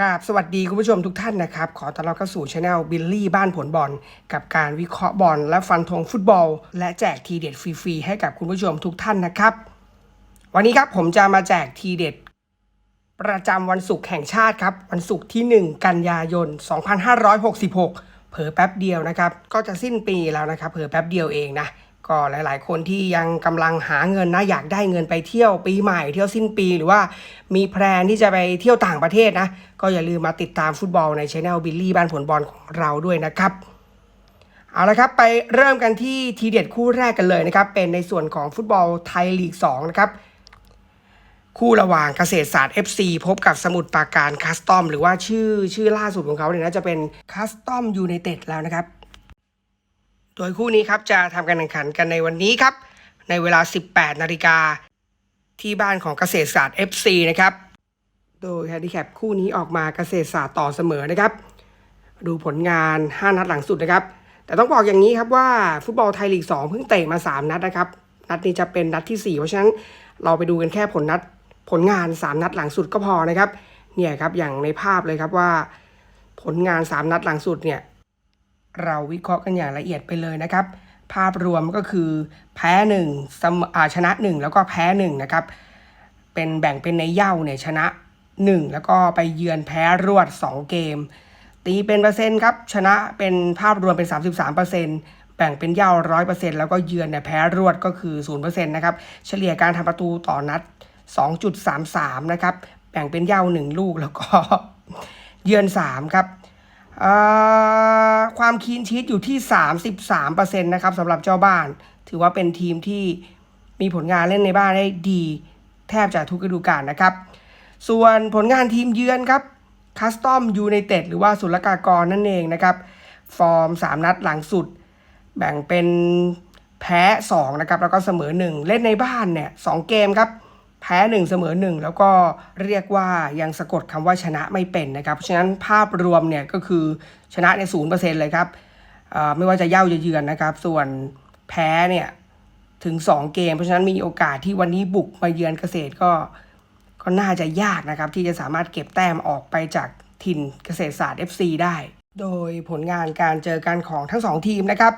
กราบสวัสดีคุณผู้ชมทุกท่านนะครับ ขอต้อนรับเข้าสู่ช anel บิลลี่บ้านผลบอล กับการวิเคราะห์บอลและฟันธงฟุตบอล และแจกทีเด็ดฟรีๆให้กับคุณผู้ชมทุกท่านนะครับ วันนี้ครับผมจะมาแจกทีเด็ด ประจำวันศุกร์แห่งชาติครับ วันศุกร์ที่ 1 กันยายน 2566 เผอแป๊บเดียวนะครับ ก็จะสิ้นปีแล้วนะครับ เผอแป๊บเดียวเองนะ ก็หลาย ๆ คนที่ยังกำลังหาเงินนะอยากได้เงินไปเที่ยวปีใหม่เที่ยวสิ้นปีหรือว่ามีแพลนที่จะไปเที่ยวต่างประเทศนะก็อย่าลืมมาติดตามฟุตบอลในช anel บิลลี่บ้านผลบอลของเราด้วยนะครับเอาละครับไปเริ่มกันที่ทีเด็ดคู่แรกกันเลยนะครับเป็นในส่วนของฟุตบอลไทยลีก2นะครับคู่ระหว่างเกษตรศาสตร์ FC พบกับสมุทรปราการคัสตอมหรือว่าชื่อชื่อล่าสุดของเขาเนี่ยนะจะเป็นคัสตอมยูไนเต็ดแล้วนะครับ โดยคู่นี้ครับจะทำการแข่งขันกันในวันนี้ครับ ในเวลา 18 นาฬิกา ที่บ้านของเกษตรศาสตร์ FC นะครับ โดยแฮนดิแคปคู่นี้ออกมาเกษตรศาสตร์ต่อเสมอนะครับ ดูผลงาน 5 นัดหลังสุดนะครับ แต่ต้องบอกอย่างนี้ครับว่าฟุตบอลไทยลีก 2 เพิ่งเตะมา 3 นัดนะครับ นัดนี้จะเป็นนัดที่ 4 เพราะฉะนั้นเราไปดูกันแค่ผลนัดผลงาน 3 นัดหลังสุดก็พอนะครับ เนี่ยครับอย่างในภาพเลยครับว่า ผลงาน 3 นัดหลังสุดเนี่ย เราวิเคราะห์กันอย่างละเอียดไปเลยนะครับ ภาพรวมก็คือแพ้หนึ่งชนะหนึ่งแล้วก็แพ้หนึ่งนะครับ เป็นแบ่งเป็นในเย่าเนี่ยชนะ 1 แล้วก็ไปเยือนแพ้รวด 2 เกม ตีเป็นเปอร์เซ็นต์ครับ ชนะเป็นภาพรวมเป็น 33%แบ่งเป็นเย่า100%แล้วก็เยือนเนี่ยแพ้รวดก็คือ 0%นะครับ เฉลี่ยการทำประตูต่อนัด 2.33 นะครับ แบ่งเป็นเย่า 1 ลูกแล้วก็เยือน 3 ครับ ความคีนชีตอยู่ที่ 33%นะครับสำหรับเจ้าบ้าน ถือว่าเป็นทีมที่มีผลงานเล่นในบ้านได้ดี แทบจะทุกฤดูกาลนะครับ ส่วนผลงานทีมเยือนครับคัสตอมยูไนเต็ดหรือว่าศุลกากรนั่นเองนะครับ ฟอร์ม 3 นัดหลังสุด แบ่งเป็นแพ้ 2 นะครับ แล้วก็เสมอ 1 เล่นในบ้านเนี่ยสเกมครับ แพ้1เสมอ1แล้วก็เรียกว่ายังสะกดคำว่าชนะไม่เป็นนะครับเพราะฉะนั้นภาพรวมเนี่ยก็คือชนะในศูนย์เปอร์เซ็นต์เลยครับไม่ว่าจะเย่าจะเยือนนะครับ ส่วนแพ้เนี่ยถึง 2 เกม เพราะฉะนั้นมีโอกาสที่วันนี้บุกมาเยือนเกษตรก็ก็น่าจะยากนะครับ ที่จะสามารถเก็บแต้มออกไปจากถิ่นเกษตรศาสตร์ FC ได้ โดยผลงานการเจอกันของทั้งสองทีมนะครับ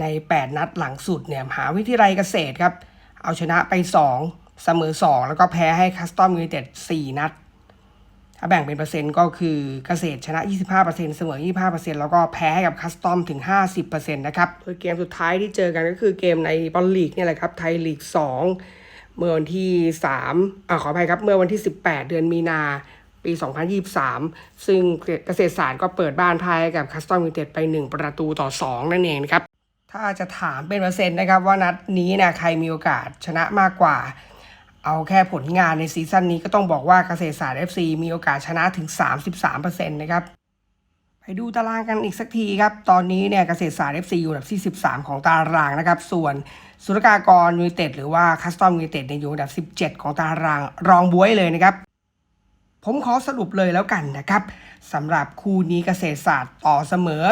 ใน 8 นัดหลังสุดเนี่ยมหาวิทยาลัยเกษตรครับ เอาชนะไป 2 เสมอ 2 แล้วก็แพ้ให้คัสตอมยูไนเต็ด4นัด ถ้าแบ่งเป็นเปอร์เซ็นต์ก็คือเกษตรชนะ 25%เสมอ 25%แล้วก็แพ้ให้กับคัสตอมถึง 50%นะครับเกมสุดท้ายที่เจอกันก็คือเกมในบอลลีกเนี่ยแหละครับ ไทยลีก 2 เมื่อวันที่3อ่าขออภัยครับ เมื่อวันที่ 18 เดือนมีนาปี 2023 ซึ่งเกษตรศาสตร์ก็เปิดบ้านพายกับคัสตอมยูไนเต็ดไป 1 ประตูต่อ 2 นั่นเองนะครับ ถ้าจะถามเป็นเปอร์เซ็นต์นะครับว่านัดนี้นี่ยใครมีโอกาสชนะมากกว่า เอาแค่ผลงานในซีซั่นนี้ก็ต้องบอกว่าเกษตรศาสตร์ FC มีโอกาสชนะถึง 33%นะครับไปดูตารางกันอีกสักทีครับ ตอนนี้เนี่ยเกษตรศาสตร์ FC อยู่อันดับที่ 13 ของตารางนะครับ ส่วนสุรกากรยูไนเต็ดหรือว่าคัสตอมยูไนเต็ดเนี่ยอยู่อันดับ 17 ของตารางรองบวยเลยนะครับ ผมขอสรุปเลยแล้วกันนะครับสำหรับคู่นี้เกษตรศาสตร์ต่อเสมอ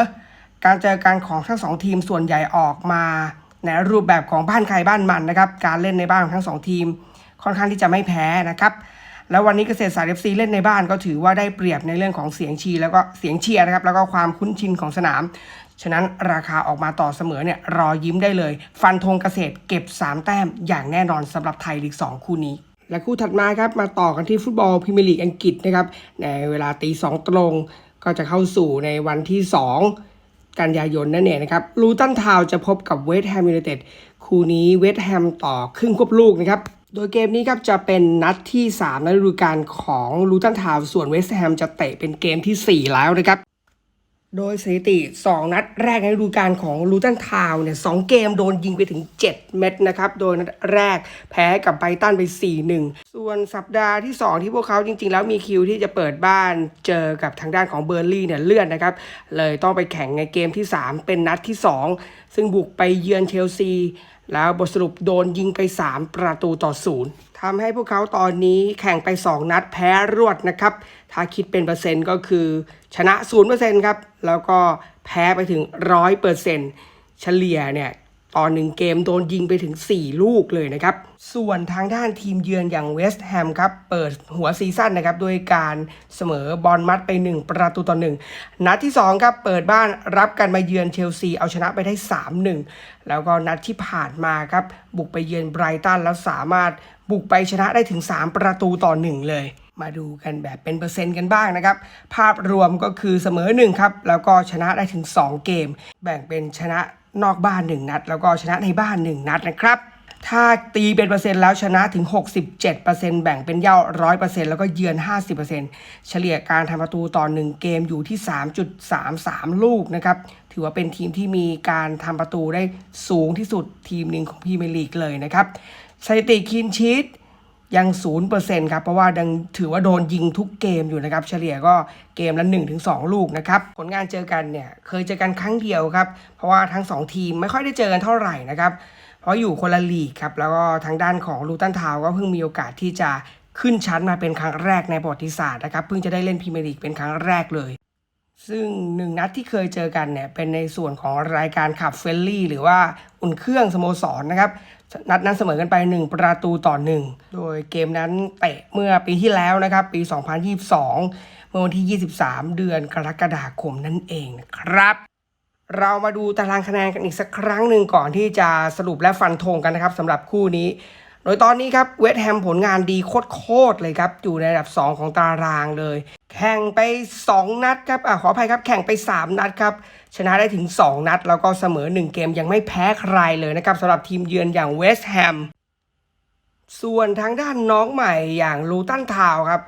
การเจอกันของทั้งสองทีมส่วนใหญ่ออกมา ในรูปแบบของบ้านใครบ้านมันนะครับ การเล่นในบ้านของทั้งสองทีม ค่อนข้างที่จะไม่แพ้นะครับแล้ววันนี้เกษตรศาสตร์ FC เล่นในบ้านก็ถือว่าได้เปรียบในเรื่องของเสียงชีแล้วก็เสียงเชียร์นะครับแล้วก็ความคุ้นชินของสนาม ฉะนั้นราคาออกมาต่อเสมอเนี่ยรอยิ้มได้เลย ฟันธงเกษตรเก็บ 3 แต้มอย่างแน่นอนสำหรับไทยลีก 2 คู่นี้ และคู่ถัดมาครับมาต่อกันที่ฟุตบอลพรีเมียร์ลีกอังกฤษนะครับในเวลาตีสองตรงก็จะเข้าสู่ในวันที่ 2 กันยายนนั่นเองนะครับลูตันทาวจะพบกับเวสต์แฮมยูไนเต็ดคู่นี้เวสต์แฮมต่อครึ่งควบลูกนะครับ โดยเกมนี้ครับจะเป็นนัดที่3ในฤดูกาลของลูตันทาวส่วนเวสต์แฮมจะเตะเป็นเกมทีสี่ 4 แล้วนะครับ โดยสถิติ 2 นัดแรกในฤดูกาลของลูตันทาวเนี่ยสเกมโดนยิงไปถึง 7 เม็ดนะครับ โดยนัดแรกแพ้กับไบตันไป 4-1 ส่วนสัปดาห์ที่ 2 ที่พวกเขาจริง ๆ แล้วมีคิวที่จะเปิดบ้านเจอกับทางด้านของเบอร์ลี่เนี่ยเลื่อนนะครับ เลยต้องไปแข่งในเกมที่ 3 เป็นนัดที่ 2 ซึ่งบุกไปเยือนเชลซี แล้วบทสรุปโดนยิงไป 3 ประตูต่อศูนย์ทำให้พวกเขาตอนนี้แข่งไป 2 นัดแพ้รวดนะครับ ถ้าคิดเป็นเปอร์เซ็นต์ก็คือชนะ 0%ครับ แล้วก็แพ้ไปถึง 100%เฉลี่ยเนี่ย ตอนหนึ่งเกมโดนยิงไปถึง 4 ลูกเลยนะครับ ส่วนทางด้านทีมเยือนอย่างเวสต์แฮมครับ เปิดหัวซีซั่นนะครับด้วยการเสมอบอลมัดไป 1 ประตูต่อ1นัดที่ 2 ครับ เปิดบ้านรับกันมาเยือนเชลซีเอาชนะไปได้ 3-1 แล้วก็นัดที่ผ่านมาครับ บุกไปเยือนไบรตันแล้วสามารถบุกไปชนะได้ถึง 3 ประตูต่อ 1 เลยมาดูกันแบบเป็นเปอร์เซ็นต์กันบ้างนะครับ ภาพรวมก็คือเสมอ 1 ครับ แล้วก็ชนะได้ถึง 2 เกม แบ่งเป็นชนะ นอกบ้าน 1 นัด แล้วก็ชนะในบ้าน 1 นัดนะครับ ถ้าตีเป็นเปอร์เซ็นต์แล้วชนะถึง 67%แบ่งเป็นเย่า 100%แล้วก็เยือน 50%เฉลี่ยการทำประตูต่อ 1 เกมอยู่ที่ 3.33 ลูกนะครับ ถือว่าเป็นทีมที่มีการทำประตูได้สูงที่สุดทีมหนึ่งของพรีเมียร์ลีกเลยนะครับสถิติคินชีต ยัง 0%ครับ เพราะว่าดังถือว่าโดนยิงทุกเกมอยู่นะครับ เฉลี่ยก็เกมละ 1-2 ลูกนะครับ ผลงานเจอกันเนี่ย เคยเจอกันครั้งเดียวครับ เพราะว่าทั้ง 2 ทีมไม่ค่อยได้เจอกันเท่าไหร่นะครับ เพราะอยู่คนละลีกครับ แล้วก็ทางด้านของลูตันทาวก็เพิ่งมีโอกาสที่จะขึ้นชั้นมาเป็นครั้งแรกในประวัติศาสตร์นะครับ เพิ่งจะได้เล่นพรีเมียร์ลีกเป็นครั้งแรกเลยซึ่งหนึ่งนัดที่เคยเจอกันเนี่ยเป็นในส่วนของรายการขับเฟลลี่ หรือว่าอุ่นเครื่องสโมสรนะครับ นัดนั้นเสมอกันไป 1 ประตูต่อ 1 โดยเกมนั้นเตะเมื่อปีที่แล้วนะครับ ปี 2022 เมื่อวันที่ 23 เดือนกรกฎาคมนั่นเองนะครับ เรามาดูตารางคะแนนกันอีกสักครั้งหนึ่งก่อนที่จะสรุปและฟันธงกันนะครับสำหรับคู่นี้ โดยตอนนี้ครับเวสต์แฮมผลงานดีโคตรๆเลยครับ อยู่ในอันดับ 2 ของตารางเลย แข่งไป 2 นัดครับอะขออภัยครับ แข่งไป 3 นัดครับ ชนะได้ถึง 2 นัด แล้วก็เสมอ 1 เกมยังไม่แพ้ใครเลยนะครับสำหรับทีมเยือนอย่างเวสต์แฮมส่วนทางด้านน้องใหม่อย่างลูตันทาวครับ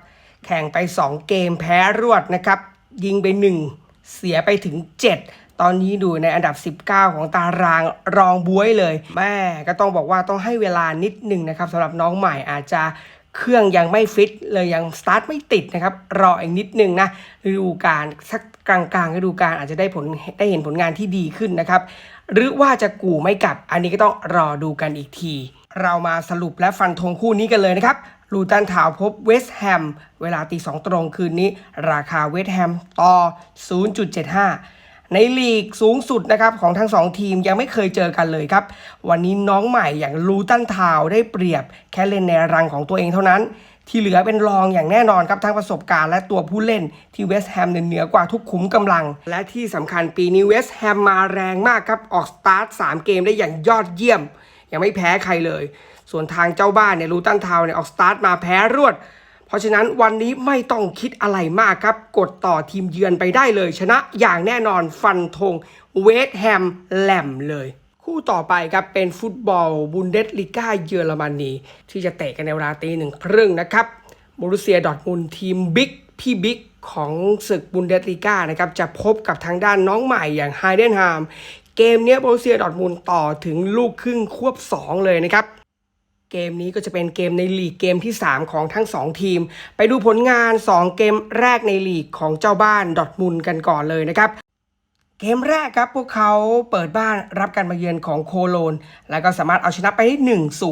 แข่งไป 2 เกมแพ้รวดนะครับ ยิงไป 1 เสียไปถึง 7 ตอนนี้ดูในอันดับ 19 ของตารางรองบวยเลย แม่ก็ต้องบอกว่าต้องให้เวลานิดหนึ่งนะครับสำหรับน้องใหม่อาจจะเครื่องยังไม่ฟิตเลยยังสตาร์ทไม่ติดนะครับรออีกนิดหนึ่งนะฤดูกาลสักกลางๆฤดูกาลอาจจะได้ผลได้เห็นผลงานที่ดีขึ้นนะครับ หรือว่าจะกู่ไม่กลับ อันนี้ก็ต้องรอดูกันอีกที เรามาสรุปและฟันธงคู่นี้กันเลยนะครับลูตันทาวพบเวสต์แฮมเวลาตีสองตรงคืนนี้ ราคาเวสต์แฮมต่อ 0.75 ในลีกสูงสุดนะครับของทั้งสองทีมยังไม่เคยเจอกันเลยครับ วันนี้น้องใหม่อย่างลูตันทาวได้เปรียบแค่เล่นในรังของตัวเองเท่านั้น ที่เหลือเป็นรองอย่างแน่นอนครับทั้งประสบการณ์และตัวผู้เล่นที่เวสต์แฮมเหนือกว่าทุกขุมกำลัง และที่สำคัญปีนี้เวสต์แฮมมาแรงมากครับออกสตาร์ท3เกมได้อย่างยอดเยี่ยม ยังไม่แพ้ใครเลย ส่วนทางเจ้าบ้านเนี่ยลูตันทาวเนี่ยออกสตาร์ทมาแพ้รวด ราะฉะนั้นวันนี้ไม่ต้องคิดอะไรมากครับ กดต่อทีมเยือนไปได้เลย ชนะอย่างแน่นอนฟันธงเวสแฮมแหลมเลย คู่ต่อไปครับเป็นฟุตบอลบุนเดสลิก้าเยอรมนีที่จะเตะกันในเวลาตีหนึ่งครึ่งนะครับบรูเซียดอทมุนทีมบิ๊กพี่บิ๊กของศึกบุนเดสลิก้านะครับจะพบกับทางด้านน้องใหม่อย่างไฮเดนฮามเกมนี้บรูเซียดอทมุนต่อถึงลูกครึ่งควบ 2 เลยนะครับ เกมนี้ก็จะเป็นเกมในลีกเกมที่ 3 ของทั้ง 2 ทีม ไปดูผลงาน 2 เกมแรกในลีกของเจ้าบ้านดอทมุนกันก่อนเลยนะครับเกมแรกครับพวกเขาเปิดบ้านรับการมาเยือนของโคโลน แล้วก็สามารถเอาชนะไปได้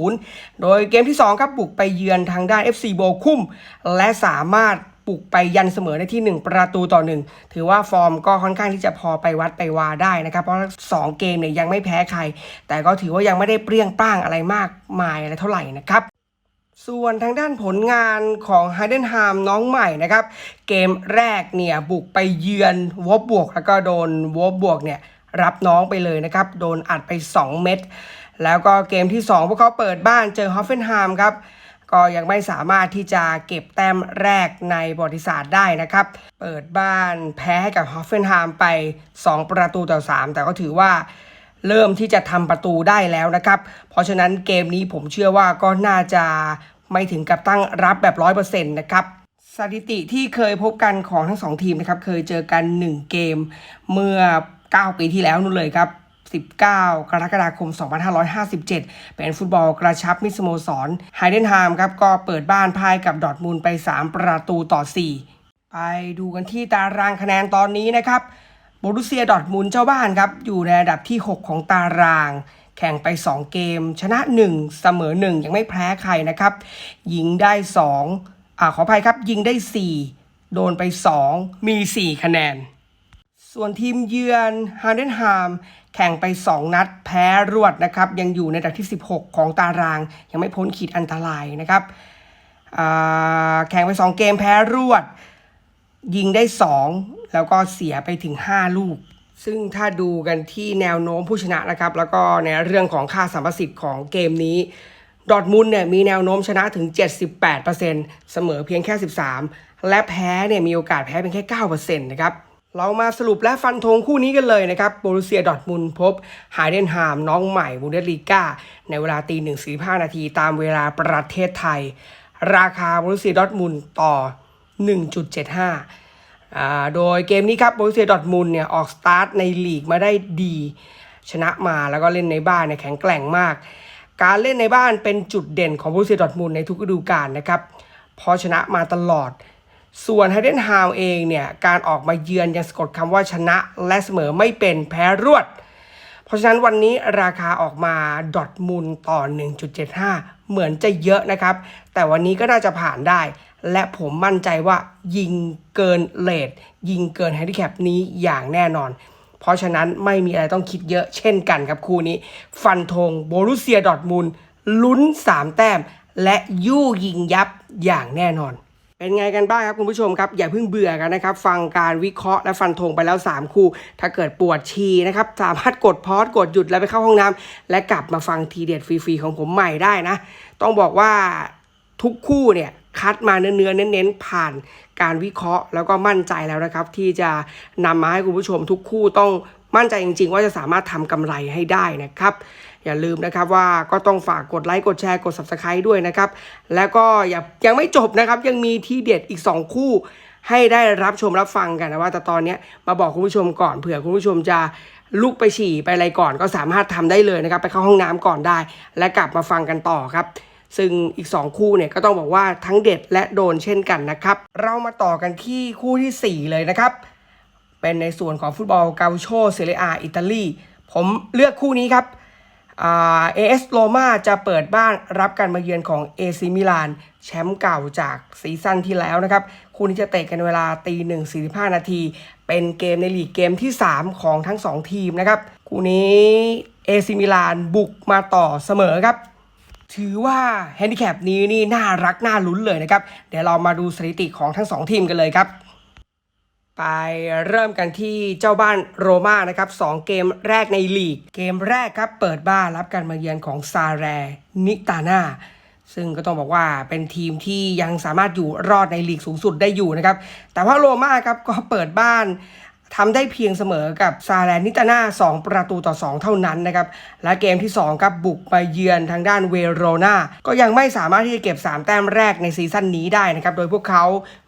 1-0 โดยเกมที่ 2 ครับบุกไปเยือนทางด้าน FC โบคุ้ม และสามารถ บุกไปยันเสมอได้ที่ 1 ประตูต่อ 1 ถือว่าฟอร์มก็ค่อนข้างที่จะพอไปวัดไปวาได้นะครับ เพราะ 2 เกมเนี่ยยังไม่แพ้ใคร แต่ก็ถือว่ายังไม่ได้เปรี้ยงป้างอะไรมากมายอะไรเท่าไหร่นะครับส่วนทางด้านผลงานของไฮเดนฮามน้องใหม่นะครับ เกมแรกเนี่ยบุกไปเยือนวอบบวก แล้วก็โดนวอบบวกเนี่ยรับน้องไปเลยนะครับ โดนอัดไป 2 เม็ดแล้วก็เกมที่ 2 พวกเขาเปิดบ้านเจอฮอฟเฟนไฮามครับ ก็ยังไม่สามารถที่จะเก็บแต้มแรกในประวัติศาสตร์ได้นะครับ เปิดบ้านแพ้ให้กับฮอฟเฟนไฮามไป 2 ประตูต่อ 3 แต่ก็ถือว่าเริ่มที่จะทำประตูได้แล้วนะครับ เพราะฉะนั้นเกมนี้ผมเชื่อว่าก็น่าจะไม่ถึงกับตั้งรับแบบ 100%นะครับสถิติที่เคยพบกันของทั้งสองทีมนะครับ เคยเจอกัน 1 เกมเมื่อ 9 ปีที่แล้วนู่นเลยครับ 19 กรกฎาคม 2557 เป็นฟุตบอลกระชับมิสโมสรไฮเดนฮามครับก็เปิดบ้านพ่ายกับดอทมุนด์ไป 3 ประตูต่อ 4 ไปดูกันที่ตารางคะแนนตอนนี้นะครับโบรุเซียดอร์ทมุนด์เจ้าบ้านครับอยู่ในอันดับที่ 6 ของตาราง แข่งไป 2 เกม ชนะ 1 เสมอ 1 ยังไม่แพ้ใครนะครับยิงได้ 2อ่าขออภัยครับยิงได้ 4 โดนไป 2 มี 4 คะแนน ส่วนทีมเยือนฮาร์เดนฮาม แข่งไป 2 นัดแพ้รวดนะครับ ยังอยู่ในอันดับที่ 16 ของตาราง ยังไม่พ้นขีดอันตรายนะครับแข่งไป 2 เกมแพ้รวด ยิงได้ 2 แล้วก็เสียไปถึง 5 ลูก ซึ่งถ้าดูกันที่แนวโน้มผู้ชนะนะครับ แล้วก็ในเรื่องของค่าสัมประสิทธิ์ของเกมนี้ดอทมุนเนี่ยมีแนวโน้มชนะถึง 78%เสมอเพียงแค่ 13 และแพ้เนี่ยมีโอกาสแพ้เพียงแค่ 9%นะครับ เรามาสรุปและฟันธงคู่นี้กันเลยนะครับโบรุเซียดอร์ทมุนพบไฮเดนฮามน้องใหม่บูเดสลีกาในเวลาตีหนึ่งสี่ห้านาทีตามเวลาประเทศไทย ราคาโบรุเซียดอร์ทมุนต่อ 1.75อ่าโดยเกมนี้ครับโบรุเซียดอร์ทมุนเนี่ยออกสตาร์ทในลีกมาได้ดี ชนะมาแล้วก็เล่นในบ้านเนี่ยแข็งแกร่งมาก การเล่นในบ้านเป็นจุดเด่นของโบรุเซียดอร์ทมุนในทุกฤดูกาลนะครับพราะชนะมาตลอด ส่วนไฮเดนฮาวเองเนี่ย การออกมาเยือนยังสะกดคำว่าชนะและเสมอไม่เป็นแพ้รวด เพราะฉะนั้นวันนี้ราคาออกมาดอทมุนต่อ 1.75 เหมือนจะเยอะนะครับ แต่วันนี้ก็น่าจะผ่านได้ และผมมั่นใจว่ายิงเกินเลทยิงเกินแฮนดิแคปนี้อย่างแน่นอน เพราะฉะนั้นไม่มีอะไรต้องคิดเยอะเช่นกันครับคู่นี้ ฟันธงโบรุเซียดอทมุนลุ้น 3 แต้ม และยู่ยิงยับอย่างแน่นอน เป็นไงกันบ้างครับคุณผู้ชมครับ อย่าเพิ่งเบื่อกันนะครับ ฟังการวิเคราะห์และฟันธงไปแล้ว 3 คู่ ถ้าเกิดปวดชีนะครับ สามารถกดพอสกดหยุดแล้วไปเข้าห้องน้ำและกลับมาฟังทีเด็ดฟรีๆของผมใหม่ได้นะ ต้องบอกว่าทุกคู่เนี่ยคัดมาเนื้อๆเน้นๆผ่านการวิเคราะห์แล้วก็มั่นใจแล้วนะครับ ที่จะนำมาให้คุณผู้ชมทุกคู่ต้อง มั่นใจจริง ๆ ว่าจะสามารถทำกำไรให้ได้นะครับอย่าลืมนะครับว่าก็ต้องฝากกดไลค์กดแชร์กด subscribe ด้วยนะครับ แล้วก็อย่ายังไม่จบนะครับ ยังมีที่เด็ดอีก 2 คู่ ให้ได้รับชมรับฟังกันนะว่าแต่ตอนนี้มาบอกคุณผู้ชมก่อนเผื่อคุณผู้ชมจะลุกไปฉี่ไปอะไรก่อนก็สามารถทำได้เลยนะครับ ไปเข้าห้องน้ำก่อนได้ และกลับมาฟังกันต่อครับ ซึ่งอีก 2 คู่เนี่ยก็ต้องบอกว่าทั้งเด็ดและโดนเช่นกันนะครับ เรามาต่อกันที่คู่ทีสี่4 เลยนะครับ เป็นในส่วนของฟุตบอลกาโชเซเรียอาอิตาลีผมเลือกคู่นี้ครับเอเอสโรมาจะเปิดบ้านรับการมาเยือนของเอซิมิลานแชมป์เก่าจากซีซั่นที่แล้วนะครับ คู่นี้จะเตะกันเวลาตีหนึ่งสี่สิบห้านาที เป็นเกมในลีกเกมที่ 3 ของทั้ง 2 ทีมนะครับ คู่นี้เอซิมิลานบุกมาต่อเสมอครับ ถือว่าแฮนดิแคปนี้นี่น่ารักน่าลุ้นเลยนะครับ เดี๋ยวเรามาดูสถิติของทั้ง 2 ทีมกันเลยครับ ไปเริ่มกันที่เจ้าบ้านโรม่านะครับสองเกมแรกในลีก เกมแรกครับเปิดบ้านรับการมาเยือนของซาแรนิตาน่าซึ่งก็ต้องบอกว่าเป็นทีมที่ยังสามารถอยู่รอดในลีกสูงสุดได้อยู่นะครับ แต่ว่าโรม่าครับก็เปิดบ้าน ทำได้เพียงเสมอกับซาแรนิตาน่า2 ประตูต่อ 2 เท่านั้นนะครับ และเกมที่2ครับบุกไปเยือนทางด้านเวโรนาก็ยังไม่สามารถที่จะเก็บ 3 แต้มแรกในซีซั่นนี้ได้นะครับ โดยพวกเขา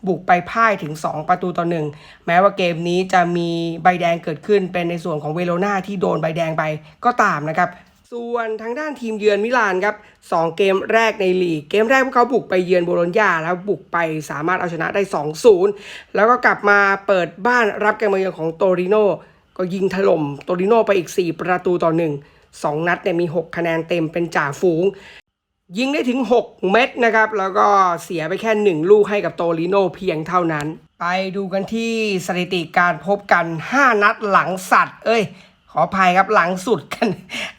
บุกไปพ่ายถึง 2 ประตูต่อ 1 แม้ว่าเกมนี้จะมีใบแดงเกิดขึ้นเป็นในส่วนของเวโรนาที่โดนใบแดงไปก็ตามนะครับ ส่วนทางด้านทีมเยือนมิลานครับ2เกมแรกในลีก เกมแรกพวกเขาบุกไปเยือนโบโลญญาแล้วบุกไปสามารถเอาชนะได้ 2-0 แล้วก็กลับมาเปิดบ้านรับการมาเยือนของโตริโนก็ยิงถล่มโตริโนไปอีก 4 ประตูต่อ 1 2 นัดเนี่ยมี 6 คะแนนเต็มเป็นจ่าฝูง ยิงได้ถึง 6 เม็ดนะครับ แล้วก็เสียไปแค่ 1 ลูกให้กับโตริโนเพียงเท่านั้น ไปดูกันที่สถิติการพบกัน 5 นัดหลังสัตว์ เอ้ย ขออภัยครับหลังสุดกัน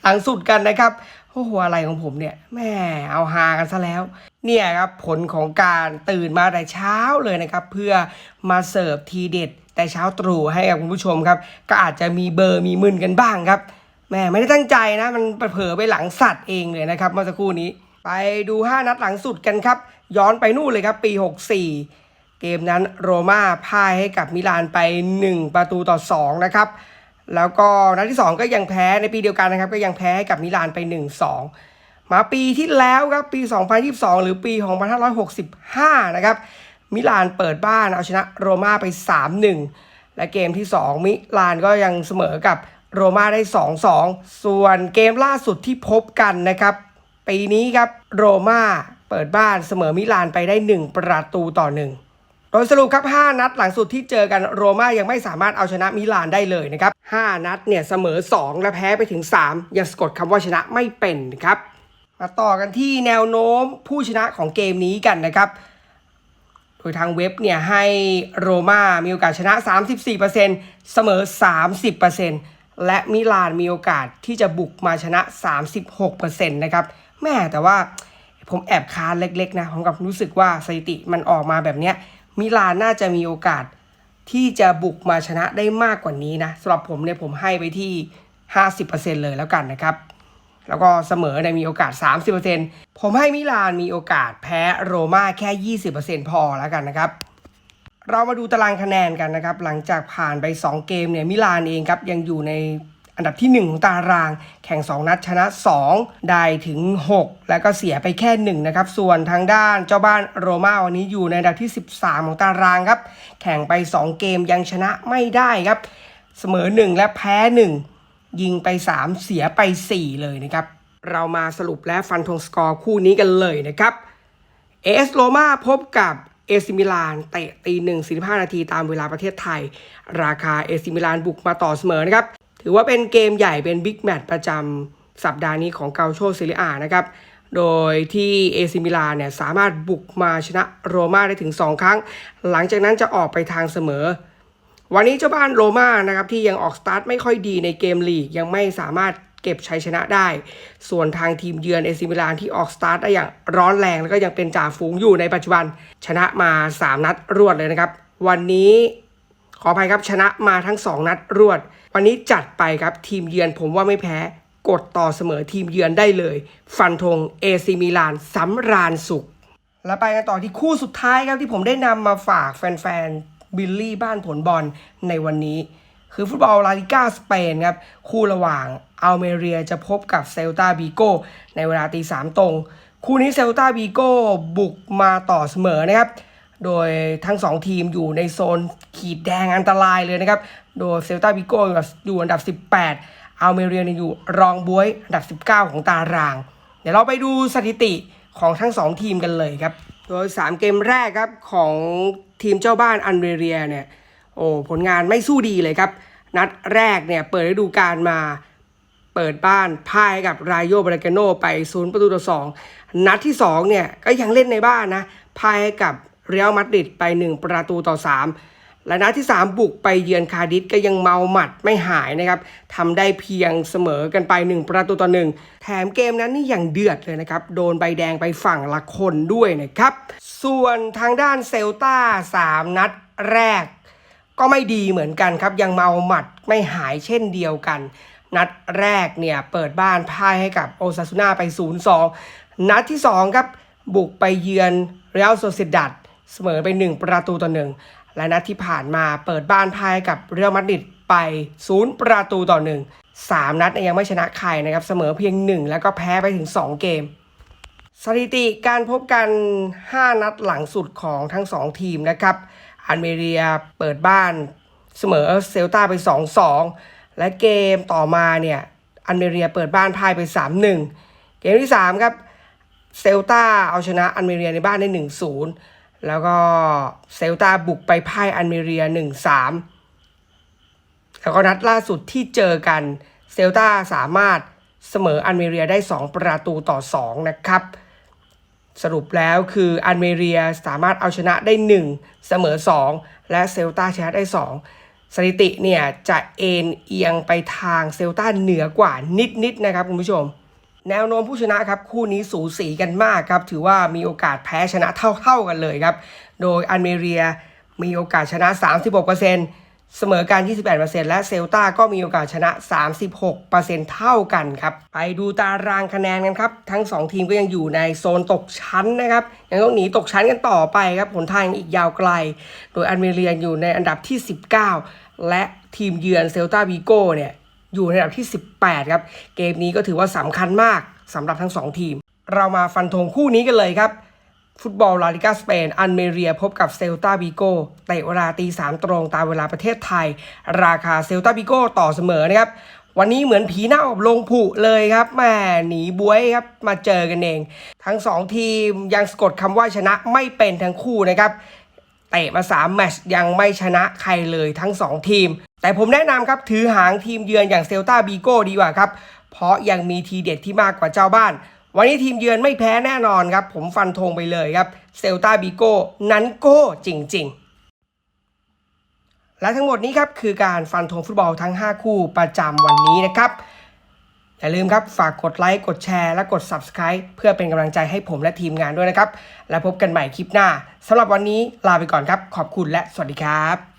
หลังสุดกันนะครับโอ้โหอะไรของผมเนี่ยแม่เอาฮากันซะแล้ว เนี่ยครับผลของการตื่นมาแต่เช้าเลยนะครับ เพื่อมาเสิร์ฟทีเด็ด แต่เช้าตรู่ให้กับคุณผู้ชมครับ ก็อาจจะมีเบอร์มีมึนกันบ้างครับแม่ไม่ได้ตั้งใจนะ มันเผลอไปหลังสัตว์เองเลยนะครับเมื่อสักครู่นี้ ไปดู 5 นัดหลังสุดกันครับ ย้อนไปนู่นเลยครับ ปี 64 เกมนั้นโรม่าพ่ายให้กับมิลานไป 1 ประตูต่อ 2 นะครับ แล้วก็นัดที่ 2 ก็ยังแพ้ในปีเดียวกันนะครับ ก็ยังแพ้ให้กับมิลานไป 1-2 มาปีที่แล้วครับปี 2022 หรือปี 2565 นะครับ มิลานเปิดบ้านเอาชนะโรม่าไป 3-1 และเกมที่ 2 มิลานก็ยังเสมอกับโรม่าได้ 2-2 ส่วนเกมล่าสุดที่พบกันนะครับ ปีนี้ครับโรม่าเปิดบ้านเสมอมิลานไปได้ 1 ประตูต่อ 1 โดยสรุปครับ 5 นัดหลังสุดที่เจอกันโรม่ายังไม่สามารถเอาชนะมิลานได้เลยนะครับ 5 นัดเนี่ยเสมอ 2 และแพ้ไปถึง 3 ยังสะกดคำว่าชนะไม่เป็นครับ มาต่อกันที่แนวโน้มผู้ชนะของเกมนี้กันนะครับ โดยทางเว็บเนี่ยให้โรม่ามีโอกาสชนะ 34%เสมอ 30%แและมิลานมีโอกาสที่จะบุกมาชนะ 36%นะครับแม่แต่ว่าผมแอบค้านเล็กๆนะผมกับรู้สึกว่าสถิติมันออกมาแบบเนี้ย มิลานน่าจะมีโอกาสที่จะบุกมาชนะได้มากกว่านี้นะสำหรับผมเนี่ยผมให้ไปที่ 50%เลยแล้วกันนะครับ แล้วก็เสมอในมีโอกาส 30%ผมให้มิลานมีโอกาสแพ้โรม่าแค่ 20%พอแล้วกันนะครับ เรามาดูตารางคะแนนกันนะครับ หลังจากผ่านไป 2 เกมเนี่ยมิลานเองครับยังอยู่ใน อันดับที่ 1 ของตาราง แข่ง 2 นัดชนะ 2 ได้ถึง 6 แล้วก็เสียไปแค่ 1 นะครับ ส่วนทางด้านเจ้าบ้านโรมาวันนี้อยู่ในอันดับที่ 13 ของตารางครับ แข่งไป 2 เกมยังชนะไม่ได้ครับ เสมอ 1 และแพ้ 1 ยิงไป 3 เสียไป 4 เลยนะครับ เรามาสรุปและฟันธงสกอร์คู่นี้กันเลยนะครับเอสโรมาพบกับเอซิมิลานเตะตีหนึ่งสิบห้านาทีตามเวลาประเทศไทย ราคาเอซิมิลานบุกมาต่อเสมอนะครับ ถือว่าเป็นเกมใหญ่เป็นบิ๊กแมตช์ประจำสัปดาห์นี้ของเกาโชซิลิอานะครับ โดยที่เอซิมิลาเนี่ยสามารถบุกมาชนะโรม่าได้ถึง 2 ครั้ง หลังจากนั้นจะออกไปทางเสมอ วันนี้เจ้าบ้านโรม่านะครับที่ยังออกสตาร์ทไม่ค่อยดีในเกมลีกยังไม่สามารถเก็บชัยชนะได้ ส่วนทางทีมเยือนเอซิมิลานที่ออกสตาร์ทได้อย่างร้อนแรงแล้วก็ยังเป็นจ่าฝูงอยู่ในปัจจุบันชนะมา 3 นัดรวดเลยนะครับ วันนี้ ขออภัยครับชนะมาทั้ง 2 นัดรวด วันนี้จัดไปครับทีมเยือนผมว่าไม่แพ้ กดต่อเสมอทีมเยือนได้เลย ฟันธงเอซิมิลานสำราญสุข แล้วไปกันต่อที่คู่สุดท้ายครับที่ผมได้นำมาฝากแฟนๆบิลลี่บ้านผลบอลในวันนี้ คือฟุตบอลลาลิก้าสเปนครับคู่ระหว่างอัลเมเรียจะพบกับเซลตาบีโกในเวลาตีสามตรง คู่นี้เซลตาบีโกบุกมาต่อเสมอนะครับ โดยทั้งสองทีมอยู่ในโซนขีดแดงอันตรายเลยนะครับ โดยเซลตาบิโก้อยู่อันดับ 18 อัลเมเรียเนี่ยอยู่รองบวยอันดับ 19 ของตาราง เดี๋ยวเราไปดูสถิติของทั้ง 2 ทีมกันเลยครับ โดย 3 เกมแรกครับของทีมเจ้าบ้านอัลเมเรียเนี่ย โอ้ผลงานไม่สู้ดีเลยครับ นัดแรกเนี่ยเปิดฤดูกาลมาเปิดบ้านพ่ายกับรายโยบราเกโนไปศูนย์ประตูต่อสองนัดที่2เนี่ยก็ยังเล่นในบ้านนะพ่ายกับ เรอัลมาดริดไป 1 ประตูต่อ 3 และนัดที่ 3 บุกไปเยือนคาร์ดิสก็ยังเมาหมัดไม่หายนะครับทำได้เพียงเสมอกันไป 1 ประตูต่อ 1 แถมเกมนั้นนี่อย่างเดือดเลยนะครับ โดนใบแดงไปฝั่งละคนด้วยนะครับ ส่วนทางด้านเซลตา3 นัดแรก ก็ไม่ดีเหมือนกันครับ ยังเมาหมัดไม่หายเช่นเดียวกัน นัดแรกเนี่ยเปิดบ้านพ่ายให้กับโอซาซูนาไป 0-2 นัดที่ 2 ครับ บุกไปเยือนเรอัลโซเซดัด เสมอไป 1 ประตูต่อ1และนัดที่ผ่านมาเปิดบ้านพ่ายกับเรอัลมาดริดไป 0 ประตูต่อ1 3นัดเนี่ยยังไม่ชนะใครนะครับเสมอเพียง 1 แล้วก็แพ้ไปถึง 2 เกม สถิติการพบกัน 5 นัดหลังสุดของทั้ง 2 ทีมนะครับอัลเมเรียเปิดบ้านเสมอเซลตาไป 2-2 และเกมต่อมาเนี่ยอัลเมเรียเปิดบ้านพ่ายไป 3-1 เกมที่ 3 ครับเซลตาเอาชนะอัลเมเรียในบ้านได้ 1-0 แล้วก็เซลตาบุกไปพ่ายอัลเมเรีย 1-3 แล้วก็นัดล่าสุดที่เจอกันเซลตาสามารถเสมออัลเมเรียได้ 2 ประตูต่อ 2 นะครับ สรุปแล้วคืออัลเมเรียสามารถเอาชนะได้ 1 เสมอ 2 และเซลตาชนะได้ 2 สถิติเนี่ยจะเอ็นเอียงไปทางเซลตาเหนือกว่านิดๆนะครับคุณผู้ชม แนวโน้มผู้ชนะครับคู่นี้สูสีกันมากครับ ถือว่ามีโอกาสแพ้ชนะเท่าๆกันเลยครับ โดยอัลเมเรียมีโอกาสชนะ 36%เสมอกัน 28%และเซลตาก็มีโอกาสชนะ 36%เท่ากันครับ ไปดูตารางคะแนนกันครับ ทั้ง 2 ทีมก็ยังอยู่ในโซนตกชั้นนะครับ ยังต้องหนีตกชั้นกันต่อไปครับผลทางยังอีกยาวไกล โดยอัลเมเรียอยู่ในอันดับที่ 19 และทีมเยือนเซลตาบีโก้เนี่ย อยู่ในอันดับที่ 18 ครับ เกมนี้ก็ถือว่าสำคัญมากสำหรับทั้ง 2 ทีม เรามาฟันธงคู่นี้กันเลยครับ ฟุตบอลลาลิกาสเปน อันเมเรียพบกับเซลตาบิโกเตะเวลาตีสามตรงตามเวลาประเทศไทย ราคาเซลตาบิโกต่อเสมอนะครับวันนี้เหมือนผีหน้าอบลงผุเลยครับแหม่หนีบวยครับ มาเจอกันเอง ทั้ง2ทีมยังสะกดคำว่าชนะไม่เป็นทั้งคู่นะครับ เตะมา3แมตช์ยังไม่ชนะใครเลยทั้ง2ทีม แต่ผมแนะนำครับถือหางทีมเยือนอย่างเซลตาบีโก้ดีกว่าครับ เพราะยังมีทีเด็ดที่มากกว่าเจ้าบ้าน วันนี้ทีมเยือนไม่แพ้แน่นอนครับ ผมฟันธงไปเลยครับเซลตาบีโก้นั้นโก้จริง ๆ และทั้งหมดนี้ครับคือการฟันธงฟุตบอลทั้ง 5 คู่ประจำวันนี้นะครับอย่าลืมครับ ฝากกดไลค์ กดแชร์ และกด Subscribe เพื่อเป็นกำลังใจให้ผมและทีมงานด้วยนะครับ แล้วพบกันใหม่คลิปหน้าสำหรับวันนี้ลาไปก่อนครับ ขอบคุณและสวัสดีครับ